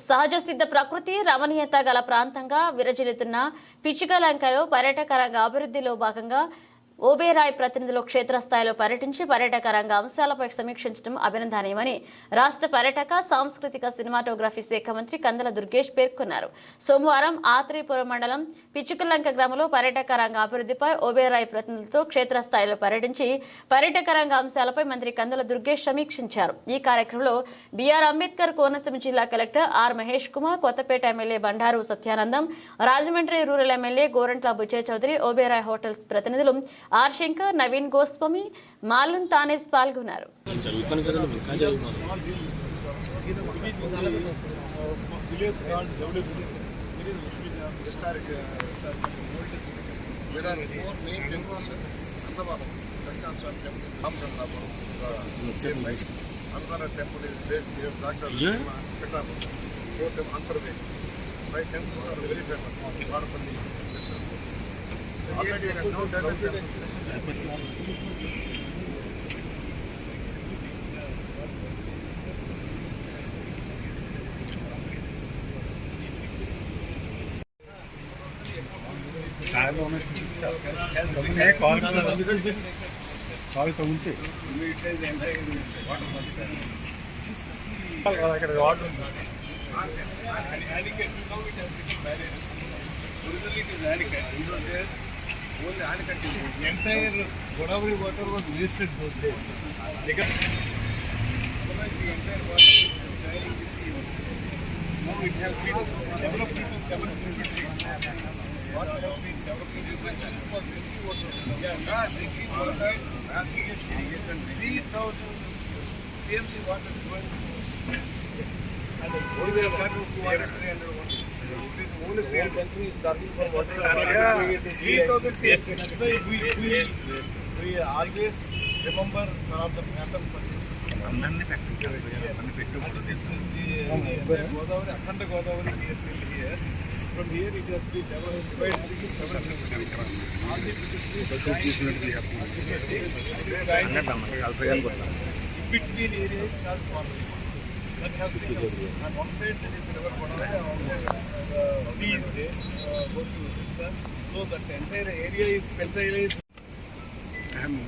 సహజ సిద్ధ ప్రకృతి రమణీయత గల ప్రాంతంగా విరజిల్లుతున్న పిచ్చుకలంకలో పర్యాటక రంగ అభివృద్ధిలో భాగంగా ఓబేరాయ్ ప్రతినిధులు క్షేత్రస్థాయిలో పర్యటించి పర్యాటక రంగ అంశాలపై సమీక్షించడం అభినందనీయమని రాష్ట్ర పర్యాటక సాంస్కృతిక సినిమాటోగ్రఫీ శాఖ మంత్రి కందల దుర్గేష్ పేర్కొన్నారు. సోమవారం ఆత్రేయపురం మండలం పిచ్చుకలంక గ్రామంలో పర్యాటక రంగ అభివృద్ధిపై ఓబేరాయ్ ప్రతినిధులతో క్షేత్రస్థాయిలో పర్యటించి పర్యాటక రంగ అంశాలపై మంత్రి కందల దుర్గేష్ సమీక్షించారు. ఈ కార్యక్రమంలో బీఆర్ అంబేద్కర్ కోనసీమ జిల్లా collector R Mahesh Kumar Kothapeta MLA Bandaru Satyanandam Rajahmundry rural MLA Gorantla Butchaiah Chowdary Oberoi hotels ప్రతినిధులు ఆర్ శంకర్ నవీన్ గోస్వామి మాలన్ తానేస్ పాల్గొన్నారు చదువుతాను కదా నువ్వు ఇంకా చదువుతాను village called WC. It is historic. Uh, there are four main temples. Annavaram, Dakshanswami temple, Ramgandapuram. Is there. Here, Dr. There The entire Godavari water was wasted those days. Because otherwise the entire water is. Now it has been developed into seven has been developed for drinking water. Yeah, drinking water, 3,000 PMC water going and the water. Only three hundred. country is starting from water. Yeah, three thousand TMC. That's why we, we, we always remember one of the pattern for this. అందరినీ పెట్టారు అన్ని పెట్టి And this is the uh, Godavari, Akhanda Godavari here till here. From here it has been divided into seven tributaries. All the tributaries join కలిపేయాలి కూడా in on one side there is river Godavari, on one side uh, sea is there, uh, both to sister. So that entire area is fertilized. is అన్న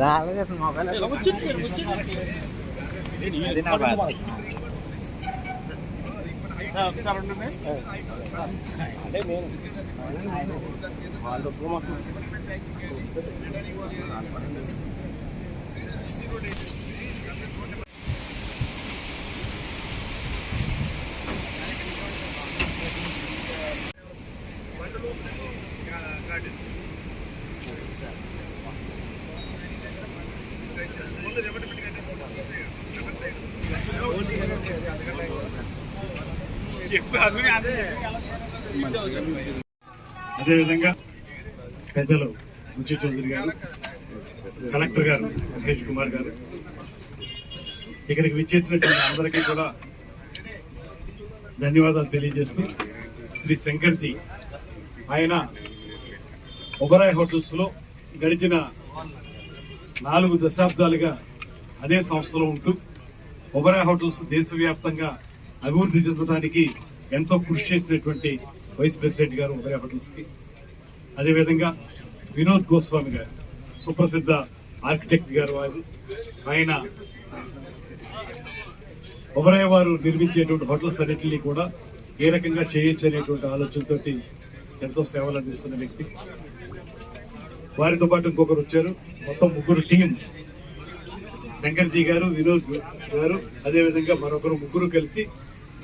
రాలేదు mobile అది నా బాధ అదేవిధంగా పెద్దలు ముచ్చి చౌదరి గారు collector గారు మహేష్ కుమార్ గారు. ఇక్కడికి విచ్చేసినటువంటి అందరికీ కూడా ధన్యవాదాలు తెలియజేస్తూ శ్రీ శంకర్జీ ఆయన ఒబరాయ్ హోటల్స్లో గడిచిన నాలుగు దశాబ్దాలుగా అదే సంస్థలో ఉంటూ ఒబరా హోటల్స్ దేశవ్యాప్తంగా అభివృద్ధి చెందడానికి ఎంతో కృషి చేసినటువంటి వైస్ ప్రెసిడెంట్ గారు ఒబరా హోటల్స్కి. అదేవిధంగా వినోద్ గోస్వామి గారు సుప్రసిద్ధ ఆర్కిటెక్ట్ గారు వారు ఆయన ఒబరాయ్ వారు నిర్మించేటువంటి హోటల్స్ అన్నింటినీ కూడా ఏ రకంగా చేయొచ్చు అనేటువంటి ఆలోచనతోటి ఎంతో సేవలు అందిస్తున్న వ్యక్తి. వారితో పాటు ఇంకొకరు వచ్చారు. మొత్తం ముగ్గురు టీం. శంకర్జీ గారు వినోద్ గారు అదేవిధంగా మరొకరు ముగ్గురు కలిసి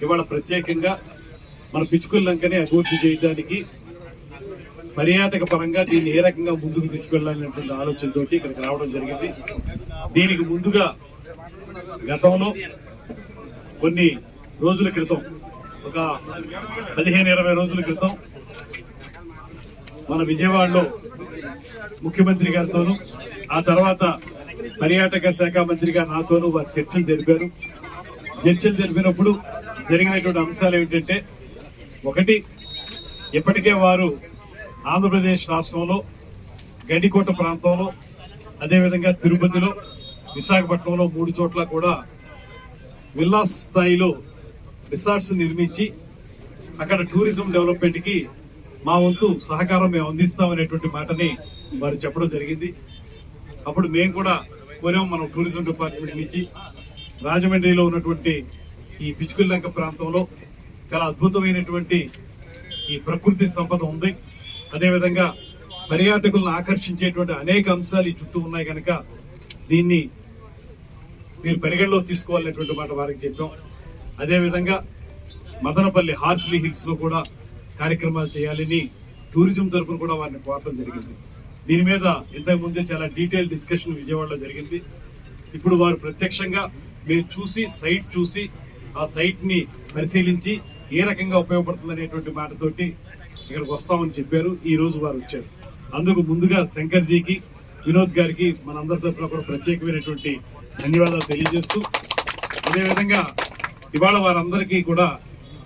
ఇవాళ ప్రత్యేకంగా మన పిచ్చుకుల లంకని అభివృద్ధి చేయడానికి పర్యాటక పరంగా దీన్ని ఏ రకంగా ముందుకు తీసుకెళ్ళాలనేటువంటి ఆలోచనతో ఇక్కడికి రావడం జరిగింది. దీనికి ముందుగా గతంలో కొన్ని రోజుల క్రితం ఒక పదిహేను ఇరవై రోజుల క్రితం మన విజయవాడలో ముఖ్యమంత్రి గారితోనూ ఆ తర్వాత పర్యాటక శాఖ మంత్రిగా నాతోనూ వారు చర్చలు జరిపారు. చర్చలు జరిపినప్పుడు జరిగినటువంటి అంశాలు ఏమిటంటే ఒకటి ఇప్పటికే వారు ఆంధ్రప్రదేశ్ రాష్ట్రంలో గండికోట ప్రాంతంలో అదేవిధంగా తిరుపతిలో విశాఖపట్నంలో మూడు చోట్ల కూడా విల్లాస్ స్థాయిలో రిసార్ట్స్ నిర్మించి అక్కడ టూరిజం డెవలప్మెంట్కి మా వంతు సహకారం మేము అందిస్తామనేటువంటి మాటని వారు చెప్పడం జరిగింది. అప్పుడు మేము కూడా కోరాం మనం టూరిజం డిపార్ట్మెంట్ నుంచి రాజమండ్రిలో ఉన్నటువంటి ఈ పిచుకుల్లంక ప్రాంతంలో చాలా అద్భుతమైనటువంటి ఈ ప్రకృతి సంపద ఉంది. అదేవిధంగా పర్యాటకులను ఆకర్షించేటువంటి అనేక అంశాలు ఈ చుట్టూ ఉన్నాయి కనుక దీన్ని మీరు పరిగణలో తీసుకోవాలనేటువంటి మాట వారికి చెప్పాం. అదేవిధంగా మదనపల్లి హార్స్లీ హిల్స్లో కూడా కార్యక్రమాలు చేయాలని టూరిజం తరఫున కూడా వారిని కోరడం జరిగింది. దీని మీద ఇంతకు ముందే చాలా డీటెయిల్ డిస్కషన్ విజయవాడలో జరిగింది. ఇప్పుడు వారు ప్రత్యక్షంగా మీరు చూసి సైట్ చూసి ఆ సైట్ని పరిశీలించి ఏ రకంగా ఉపయోగపడుతుంది అనేటువంటి మాటతోటి ఇక్కడికి వస్తామని చెప్పారు. ఈ రోజు వారు వచ్చారు. అందుకు ముందుగా శంకర్జీకి వినోద్ గారికి మనందరి తరఫున కూడా ప్రత్యేకమైనటువంటి ధన్యవాదాలు తెలియజేస్తూ అదేవిధంగా ఇవాళ వారందరికీ కూడా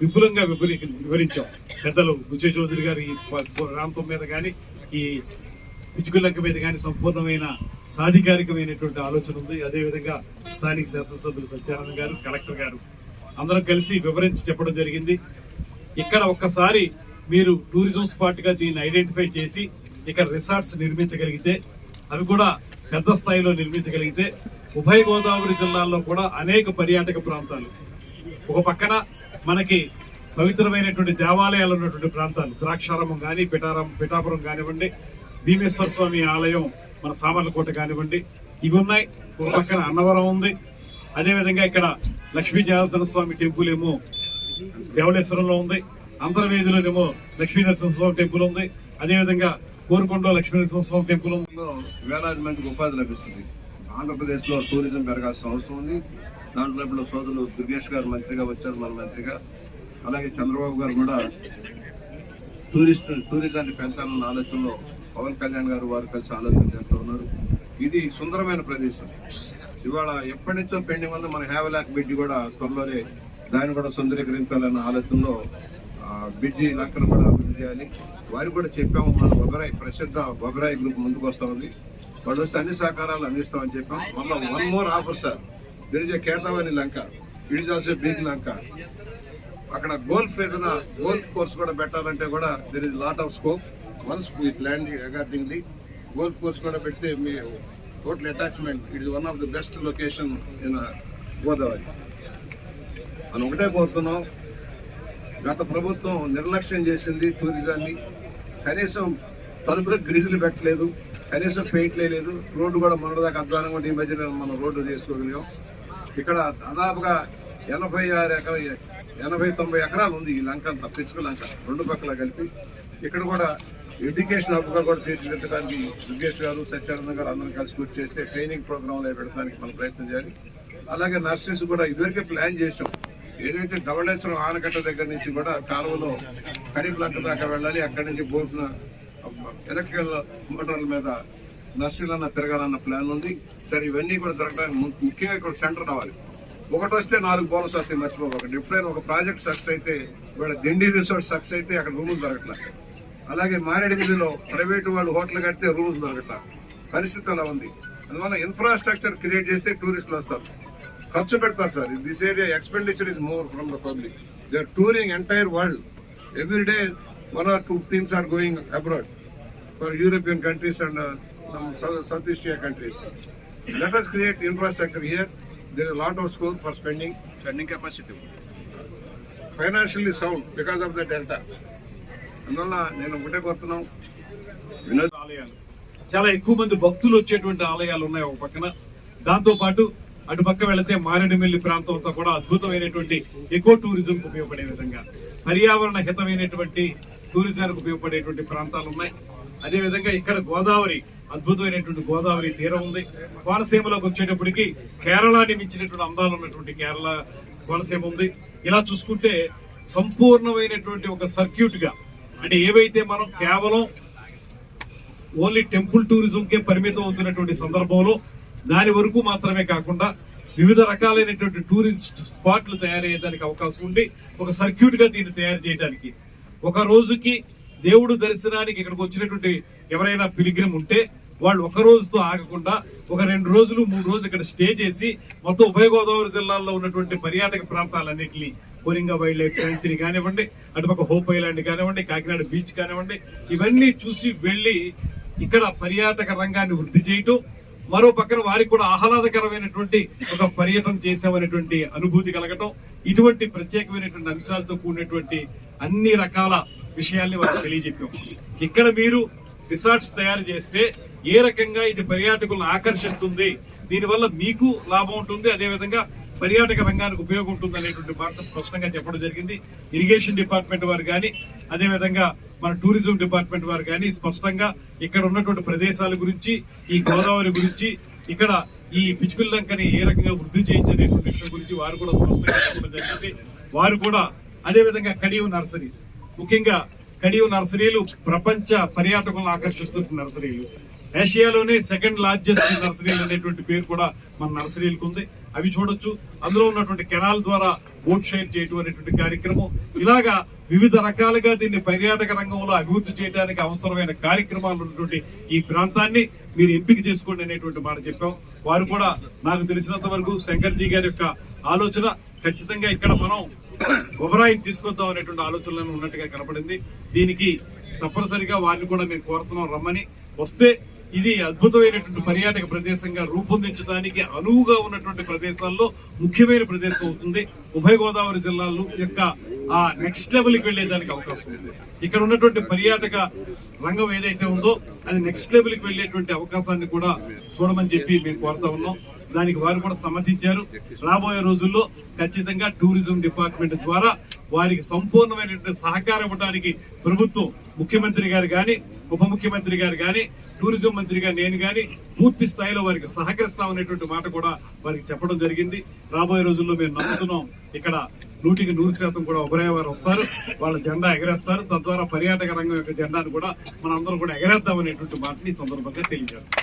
విపులంగా వివరి వివరించాం. పెద్దలు బుచ్చే చౌదరి గారు ఈ ప్రాంతం మీద కానీ ఈ పిచ్చుకులంక మీద కానీ సంపూర్ణమైన సాధికారికమైనటువంటి ఆలోచన ఉంది. అదేవిధంగా స్థానిక శాసనసభ్యులు సత్యానంద గారు కలెక్టర్ గారు అందరం కలిసి వివరించి చెప్పడం జరిగింది. ఇక్కడ ఒక్కసారి మీరు టూరిజం స్పాట్గా దీన్ని ఐడెంటిఫై చేసి ఇక్కడ రిసార్ట్స్ నిర్మించగలిగితే అవి కూడా పెద్ద స్థాయిలో నిర్మించగలిగితే ఉభయ గోదావరి జిల్లాల్లో కూడా అనేక పర్యాటక ప్రాంతాలు. ఒక పక్కన మనకి పవిత్రమైనటువంటి దేవాలయాలు ఉన్నటువంటి ప్రాంతాలు ద్రాక్షారామం కానీ పిఠారం పిఠాపురం కానివ్వండి భీమేశ్వర స్వామి ఆలయం మన సామర్లకోట కానివ్వండి ఇవి ఉన్నాయి. ఒక పక్కన అన్నవరం ఉంది. అదేవిధంగా ఇక్కడ లక్ష్మీ జనార్దన స్వామి టెంపుల్ ఏమో దేవళేశ్వరంలో ఉంది. అంతర్వేదిలోనేమో లక్ష్మీ నరసింహస్వామి టెంపుల్ ఉంది. అదేవిధంగా కోరుకొండ లక్ష్మీ నరసింహస్వామి టెంపుల్ ఉంది. వేలాది మందికి ఉపాధి లభిస్తుంది. ఆంధ్రప్రదేశ్లో టూరిజం పెరగాల్సిన అవసరం ఉంది. దాంట్లో ఇప్పుడు సోదరులు దుర్గేష్ గారు మంత్రిగా వచ్చారు మన మంత్రిగా. అలాగే చంద్రబాబు గారు కూడా టూరిస్ట్ టూరిజాన్ని పెంచాలన్న ఆలోచనలో పవన్ కళ్యాణ్ గారు వారు కలిసి ఆలోచన చేస్తూ ఉన్నారు. ఇది సుందరమైన ప్రదేశం. ఇవాళ ఎప్పటి నుంచో పెండింగ్ ఉంది. మన హ్యావలాక్ బిడ్జి కూడా త్వరలోనే దాన్ని కూడా సుందరీకరించాలన్న ఆలోచనలో బిడ్జి లక్కను కూడా అభివృద్ధి చేయాలి. వారికి కూడా చెప్పాము మన బొబరాయి ప్రసిద్ధ బొబరాయి గ్రూప్ ముందుకు వస్తూ ఉంది. వాళ్ళు వస్తే అన్ని సహకారాలు అందిస్తామని చెప్పాం. మళ్ళీ one more offer sir there is Kethavani Lanka it is also big Lanka అక్కడ గోల్ఫ్ ఏదైనా గోల్ఫ్ కోర్స్ కూడా పెట్టాలంటే కూడా there is lot of scope once we plan accordingly golf course కూడా పెడితే మీ total attachment it is one of the best location in Godavari. మనం ఒకటే కోరుతున్నాం గత ప్రభుత్వం నిర్లక్ష్యం చేసింది టూరిజాన్ని కనీసం తలుపులకు గ్రీజులు పెట్టలేదు కనీసం పెయింట్ లేదు రోడ్డు కూడా మొన్నటిదాకా అధ్వానంగా ఈ మధ్యన మనం రోడ్డు చేసుకోగలిగాం. ఇక్కడ దాదాపుగా ఎనభై ఆరు ఎకర ఎనభై తొంభై ఎకరాలు ఉంది ఈ లంక అంతా లంక రెండు పక్కల కలిపి. ఇక్కడ కూడా ఎడ్యుకేషన్ హబ్గా కూడా తీర్చిదిద్దడానికి దుర్గేష్ గారు సత్యానంద గారు అందరం కలిసి కూర్చి చేస్తే ట్రైనింగ్ ప్రోగ్రాంలు పెట్టడానికి మనం ప్రయత్నం చేయాలి. అలాగే నర్సెస్ కూడా ఇదివరకే ప్లాన్ చేసాం ఏదైతే ధవళేశ్వరం ఆనకట్ట దగ్గర నుంచి కూడా కాలువలో కడిపి లంక దాకా వెళ్ళాలి అక్కడి నుంచి బోర్డున ఎలక్ట్రికల్ మోటార్ల మీద నర్సులన్న తిరగాలన్న ప్లాన్ ఉంది. సరే ఇవన్నీ కూడా దొరకడానికి ముఖ్యంగా ఇక్కడ సెంటర్ రావాలి. ఒకటి వస్తే నాలుగు బోనస్ వస్తాయి మర్చిపోకండి. ఎప్పుడైనా ఒక ప్రాజెక్ట్ సక్సెస్ అయితే ఇవాళ దిండి రిసార్ట్ సక్సెస్ అయితే అక్కడ రూములు దొరకట్లేదు అలాగే మారేడుమిల్లిలో ప్రైవేట్ వాళ్ళు హోటల్ కడితే రూములు దొరకట్లేదు పరిస్థితి అలా ఉంది. అందువల్ల ఇన్ఫ్రాస్ట్రక్చర్ క్రియేట్ చేస్తే టూరిస్టులు వస్తారు. ఖర్చు పెడతారు sir. This area expenditure is more from the public they are touring entire world every day one or two teams are going abroad for European countries and south east Asia countries let us create infrastructure here there is lot of scope for spending spending capacity financially sound because of the delta అందువల్ల నేను ఒకటే కోరుతున్నాం. వినోద్ ఆలయాలు. చాలా ఎక్కువ మంది భక్తులు వచ్చేటువంటి ఆలయాలు ఉన్నాయి ఒక పక్కన. దాంతో పాటు అటు పక్క వెళితే మారేడుమిల్లి ప్రాంతం అంతా కూడా అద్భుతమైనటువంటి ఎకో టూరిజం ఉపయోగపడే విధంగా పర్యావరణ హితమైనటువంటి టూరిజానికి ఉపయోగపడేటువంటి ప్రాంతాలు ఉన్నాయి. అదే విధంగా ఇక్కడ గోదావరి అద్భుతమైనటువంటి గోదావరి తీరం ఉంది. కోనసీమలోకి వచ్చేటప్పటికి కేరళని మించినటువంటి అందాలు ఉన్నటువంటి కేరళ కోనసీమ ఉంది. ఇలా చూసుకుంటే సంపూర్ణమైనటువంటి ఒక సర్క్యూట్గా అంటే ఏవైతే మనం కేవలం ఓన్లీ టెంపుల్ టూరిజంకే పరిమితం అవుతున్నటువంటి సందర్భంలో దాని వరకు మాత్రమే కాకుండా వివిధ రకాలైనటువంటి టూరిస్ట్ స్పాట్లు తయారయ్యేదానికి అవకాశం ఉండి ఒక సర్క్యూట్గా దీన్ని తయారు చేయడానికి. ఒక రోజుకి దేవుడు దర్శనానికి ఇక్కడికి వచ్చినటువంటి ఎవరైనా పిలిగ్రిమ్ ఉంటే వాళ్ళు ఒక రోజుతో ఆగకుండా ఒక రెండు రోజులు మూడు రోజులు ఇక్కడ స్టే చేసి మొత్తం ఉభయ గోదావరి జిల్లాల్లో ఉన్నటువంటి పర్యాటక ప్రాంతాలన్నింటినీ కోరింగా వైల్డ్ లైఫ్ శాంక్చురీ కానివ్వండి అటుపక్క హోప్ ఐలాండ్ కానివ్వండి కాకినాడ బీచ్ కానివ్వండి ఇవన్నీ చూసి వెళ్ళి ఇక్కడ పర్యాటక రంగాన్ని వృద్ధి చేయటం మరో పక్కన వారికి కూడా ఆహ్లాదకరమైనటువంటి ఒక పర్యటన చేసామనేటువంటి అనుభూతి కలగటం ఇటువంటి ప్రత్యేకమైనటువంటి అంశాలతో కూడినటువంటి అన్ని రకాల విషయాల్ని వారికి తెలియజెప్పాం. ఇక్కడ మీరు రిసార్ట్స్ తయారు చేస్తే ఏ రకంగా ఇది పర్యాటకులను ఆకర్షిస్తుంది దీనివల్ల మీకు లాభం ఉంటుంది అదేవిధంగా పర్యాటక రంగానికి ఉపయోగం ఉంటుంది అనేటువంటి మాట స్పష్టంగా చెప్పడం జరిగింది. ఇరిగేషన్ డిపార్ట్మెంట్ వారు కానీ అదేవిధంగా మన టూరిజం డిపార్ట్మెంట్ వారు కానీ స్పష్టంగా ఇక్కడ ఉన్నటువంటి ప్రదేశాల గురించి ఈ గోదావరి గురించి ఇక్కడ ఈ పిచ్చుకుల లంకని ఏ రకంగా వృద్ధి చేయించనేటువంటి విషయం గురించి వారు కూడా స్పష్టంగా చెప్పడం జరిగింది. వారు కూడా అదేవిధంగా కడియం నర్సరీస్. ముఖ్యంగా కడియం నర్సరీలు ప్రపంచ పర్యాటకులను ఆకర్షిస్తున్న నర్సరీలు. ఏషియాలోనే సెకండ్ లార్జెస్ట్ నర్సరీలు అనేటువంటి పేరు కూడా మన నర్సరీలకు ఉంది. అవి చూడొచ్చు. అందులో ఉన్నటువంటి కెనాల్ ద్వారా బోట్ షేర్ చేయటం అనేటువంటి కార్యక్రమం. ఇలాగా వివిధ రకాలుగా దీన్ని పర్యాటక రంగంలో అభివృద్ధి చేయడానికి అవసరమైన కార్యక్రమాలు ఉన్నటువంటి ఈ ప్రాంతాన్ని మీరు ఎంపిక చేసుకోండి అనేటువంటి మాట చెప్పాం. వారు కూడా నాకు తెలిసినంత వరకు శంకర్జీ గారి యొక్క ఆలోచన ఖచ్చితంగా ఇక్కడ మనం ఒబరాయిని తీసుకొద్దాం అనేటువంటి ఆలోచనలు ఉన్నట్టుగా కనపడింది. దీనికి తప్పనిసరిగా వారిని కూడా మేము కోరుతున్నాం. రమ్మని. వస్తే ఇది అద్భుతమైనటువంటి పర్యాటక ప్రదేశంగా రూపొందించడానికి అనువుగా ఉన్నటువంటి ప్రదేశాల్లో ముఖ్యమైన ప్రదేశం అవుతుంది. ఉభయ గోదావరి జిల్లాలో యొక్క ఆ నెక్స్ట్ లెవెల్కి వెళ్ళేదానికి అవకాశం ఉంది. ఇక్కడ ఉన్నటువంటి పర్యాటక రంగం ఏదైతే ఉందో అది నెక్స్ట్ లెవెల్కి వెళ్ళేటువంటి వెళ్ళేటువంటి అవకాశాన్ని కూడా చూడమని చెప్పి మేము కోరుతా ఉన్నాం. దానికి వారు కూడా సమ్మతించారు రాబోయే రోజుల్లో ఖచ్చితంగా టూరిజం డిపార్ట్మెంట్ ద్వారా వారికి సంపూర్ణమైనటువంటి సహకారం ఇవ్వడానికి ప్రభుత్వం ముఖ్యమంత్రి గారు కానీ ఉప ముఖ్యమంత్రి గారు కానీ టూరిజం మంత్రిగా నేను కానీ పూర్తి స్థాయిలో వారికి సహకరిస్తామనేటువంటి మాట కూడా వారికి చెప్పడం జరిగింది. రాబోయే రోజుల్లో మేము నమ్ముతున్నాం. ఇక్కడ నూటికి నూరు శాతం కూడా ఉభయ వారు వస్తారు. వాళ్ళ జెండా ఎగరేస్తారు. తద్వారా పర్యాటక రంగం యొక్క జెండాను కూడా మనందరం కూడా ఎగరేద్దామనేటువంటి మాటని ఈ సందర్భంగా తెలియజేస్తాం.